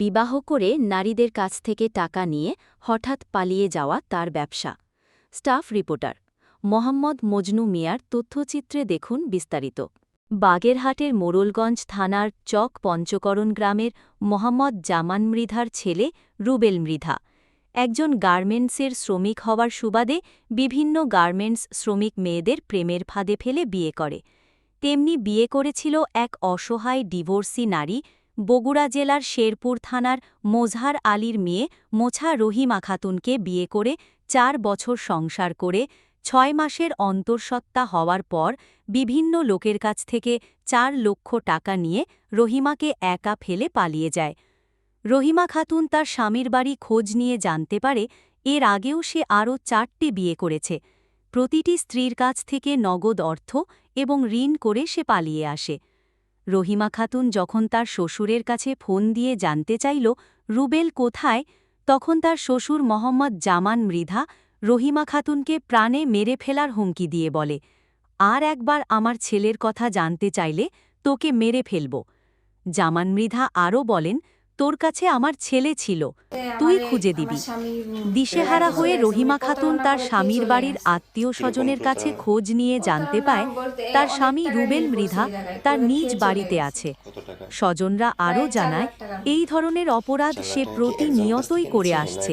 বিবাহ করে নারীদের কাছ থেকে টাকা নিয়ে হঠাৎ পালিয়ে যাওয়া তার ব্যবসা। স্টাফ রিপোর্টার, মোহাম্মদ মজনু মিয়ার তথ্যচিত্রে দেখুন বিস্তারিত। বাগেরহাটের মোরলগঞ্জ থানার চক পঞ্চকরণ গ্রামের মোহাম্মদ জামান মৃধার ছেলে রুবেল মৃধা। একজন গার্মেন্টসের শ্রমিক হওয়ার সুবাদে বিভিন্ন গার্মেন্টস শ্রমিক মেয়েদের প্রেমের ফাঁদে ফেলে বিয়ে করে। তেমনি বিয়ে করেছিল এক অসহায় ডিভোর্সি নারী বগুড়া জেলার শেরপুর থানার মোজহার আলীর মেয়ে মোছা রহিমা খাতুনকে বিয়ে করে চার বছর সংসার করে ছয় মাসের অন্তঃসত্ত্বা হওয়ার পর বিভিন্ন লোকের কাছ থেকে চার লক্ষ টাকা নিয়ে রহিমাকে একা ফেলে পালিয়ে যায়। রহিমা খাতুন তার স্বামীর বাড়ি খোঁজ নিয়ে জানতে পারে এর আগেও সে আরও চারটি বিয়ে করেছে। প্রতিটি স্ত্রীর কাছ থেকে নগদ অর্থ এবং ঋণ করে সে পালিয়ে আসে। রহিমা খাতুন যখন তার শ্বশুরের কাছে ফোন দিয়ে জানতে চাইল, রুবেল কোথায়, তখন তার শ্বশুর মোহাম্মদ জামান মৃধা রহিমা খাতুনকে প্রাণে মেরে ফেলার হুমকি দিয়ে বলে, আর একবার আমার ছেলের কথা জানতে চাইলে তোকে মেরে ফেলব। জামান মৃধা আরও বলেন তোর কাছে আমার ছেলে ছিল তুই খুঁজে দিবি। দিশেহারা হয়ে রহিমা খাতুন তার স্বামীর বাড়ির আত্মীয় স্বজনের কাছে খোঁজ নিয়ে জানতে পায় তার স্বামী রুবেল মৃধা তার নিজ বাড়িতে আছে। স্বজনরা আরও জানায় এই ধরনের অপরাধ সে প্রতিনিয়তই করে আসছে।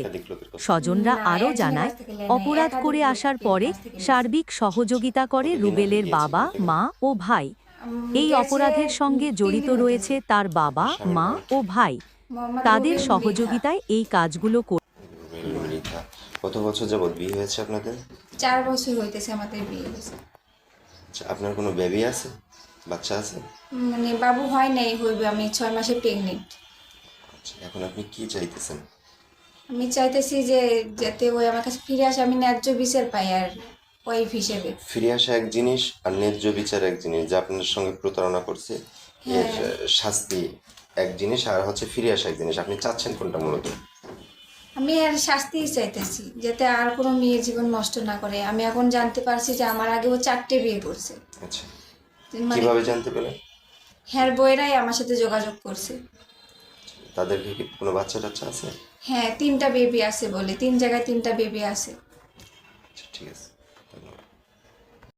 স্বজনরা আরও জানায় অপরাধ করে আসার পরে সার্বিক সহযোগিতা করে রুবেলের বাবা মা ও ভাই। এই অপরাধের সঙ্গে জড়িত রয়েছে তার বাবা মা ও ভাই। তাদের সহযোগিতায় এই কাজগুলো কত বছর যাবৎ বিয়ে হয়েছে আপনাদের? চার বছর হইতেছে আমাদের বিয়ে হয়েছে আচ্ছা, আপনার কোনো বেবি আছে? বাচ্চা আছে? মানে বাবু হয় নাই হইবে আমি ছয় মাসে প্রেগনেন্ট আচ্ছা, এখন আপনি কি চাইতেছেন? আমি চাইতেছি যে যাতে ওই আমার কাছে ফিরে আসে আমি ন্যায্য বিচার পাই আর ওয়াইফ হিসেবে। ফিরে আসা এক জিনিস আর ন্যায্য বিচার এক জিনিস যা আপনার সঙ্গে প্রতারণা করছে এর শাস্তি এক জিনিস আর হচ্ছে ফিরে আসা এক জিনিস। আপনি চাচ্ছেন কোনটা মূলত? আমি আর শাস্তিই চাইতেছি যাতে আর কোনো মেয়ের জীবন নষ্ট না করে। আমি এখন জানতে পারছি যে আমার আগে ও চারটে বিয়ে করছে। আচ্ছা। মানে কীভাবে জানতে পেলেন হ্যার বইরাই আমার সাথে যোগাযোগ করছে। তাদেরকে কি কোনো বাচ্চা টাচ্চা আছে? হ্যাঁ তিনটা বেবি আছে বলে তিন জায়গায় তিনটা বেবি আছে। আচ্ছা ঠিক আছে।